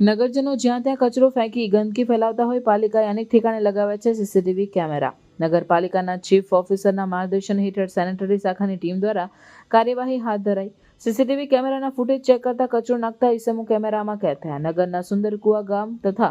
નગરજનો જ્યાં ત્યાં કચરો ફેંકી ગંદકી ફેલાવતા હોય, પાલિકાએ અનેક ઠેકાણે લગાવ્યા છે સીસીટીવી કેમેરા. નગરપાલિકાના ચીફ ઓફિસરના માર્ગદર્શન હેઠળ સેનેટરી શાખાની ટીમ દ્વારા કાર્યવાહી હાથ ધરાઈ. સીસીટીવી કેમેરાના ફૂટેજ ચેક કરતા કચરો નાખતા ઈસમો કેમેરામાં કેદ થયા. નગરના સુંદરકુવા ગામ તથા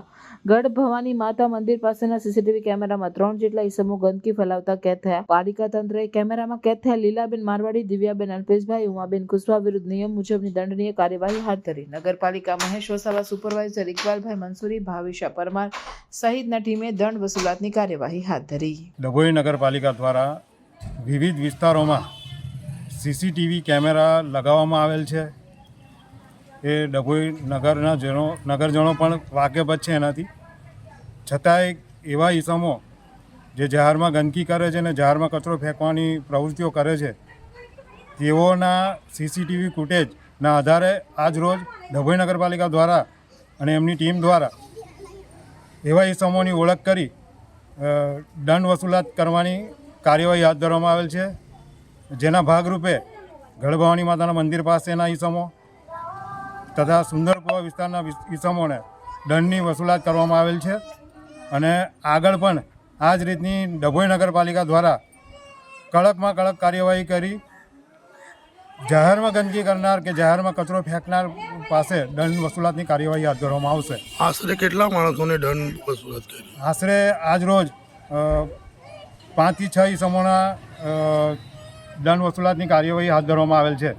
ગઢ ભવાની માતા મંદિર પાસેના સીસીટીવી કેમેરામાં ત્રણ જેટલા ઈસમો ગંદકી ફેલાવતા કેદ થયા. પાલિકા તંત્રએ કેમેરામાં કેદ થયા લીલાબેન મારવાડી, દિવ્યાબેન અલ્પેશભાઈ, ઉમાબેન કુશવા વિરુદ્ધ નિયમ મુજબની દંડનીય કાર્યવાહી હાથ ધરી. નગરપાલિકા મહેશ વસાવા, સુપરવાઇઝર ઇકબાલભાઈ મંસૂરી, ભાવિશા પરમાર સહિતના ટીમે દંડ વસૂલાતની કાર્યવાહી હાથ ધરી. ડભોઈ નગરપાલિકા દ્વારા વિવિધ વિસ્તારોમાં સીસીટીવી કેમેરા લગાવવામાં આવેલ છે. એ ડભોઈ નગરના જનો, નગરજનો પણ વાકેફ જ છે એનાથી. છતાંય એવા ઈસમો જે જાહેરમાં ગંદકી કરે છે અને જાહેરમાં કચરો ફેંકવાની પ્રવૃત્તિઓ કરે છે, તેઓના સીસીટીવી ફૂટેજના આધારે આજ રોજ ડભોઈ નગરપાલિકા દ્વારા અને એમની ટીમ દ્વારા એવા ઈસમોની ઓળખ કરી દંડ વસૂલાત કરવાની કાર્યવાહી હાથ ધરવામાં આવેલ છે. જેના ભાગરૂપે ગઢભવાની માતાના મંદિર પાસેના ઈસમો તથા સુંદરકુવા વિસ્તારના ઈસમોને દંડની વસૂલાત કરવામાં આવેલ છે અને આગળ પણ આ જ રીતની ડભોઈ નગરપાલિકા દ્વારા કડકમાં કડક કાર્યવાહી કરી જાહેરમાં ગંદકી કરનાર કે જાહેરમાં કચરો ફેંકનાર પાસે દંડ વસૂલાતની કાર્યવાહી હાથ ધરવામાં આવશે. આશરે કેટલા માણસોને દંડ વસૂલાત કરી? આશરે આજ રોજ પાંચથી છ ઈસમોના દંડ વસૂલાતની કાર્યવાહી હાથ ધરવામાં આવેલ છે.